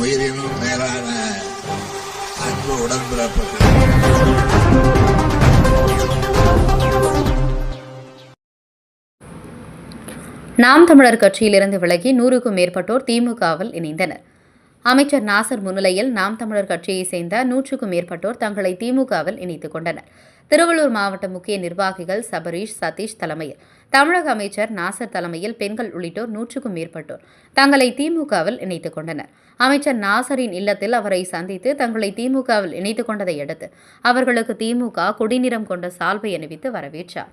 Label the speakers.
Speaker 1: உயிரினும் மேலான அன்பு உடன்பிறப்புகள்.
Speaker 2: நாம் தமிழர் கட்சியிலிருந்து விலகி நூறுக்கும் மேற்பட்டோர் திமுகவில் இணைந்தனர். அமைச்சர் நாசர் முன்னிலையில் நாம் தமிழர் கட்சியைச் சேர்ந்த நூற்றுக்கும் மேற்பட்டோர் தங்களை திமுகவில் இணைத்துக் கொண்டனர். திருவள்ளூர் மாவட்ட முக்கிய நிர்வாகிகள் சபரீஷ் சதீஷ் தலைமையில் தமிழக அமைச்சர் நாசர் தலைமையில் பெண்கள் உள்ளிட்டோர் நூற்றுக்கும் மேற்பட்டோர் தங்களை திமுகவில் இணைத்துக் கொண்டனர். அமைச்சர் நாசரின் இல்லத்தில் அவரை சந்தித்து தங்களை திமுகவில் இணைத்துக் கொண்டதை அடுத்து அவர்களுக்கு திமுக கொடிநிறம் கொண்ட சால்வை அணிவித்து வரவேற்றார்.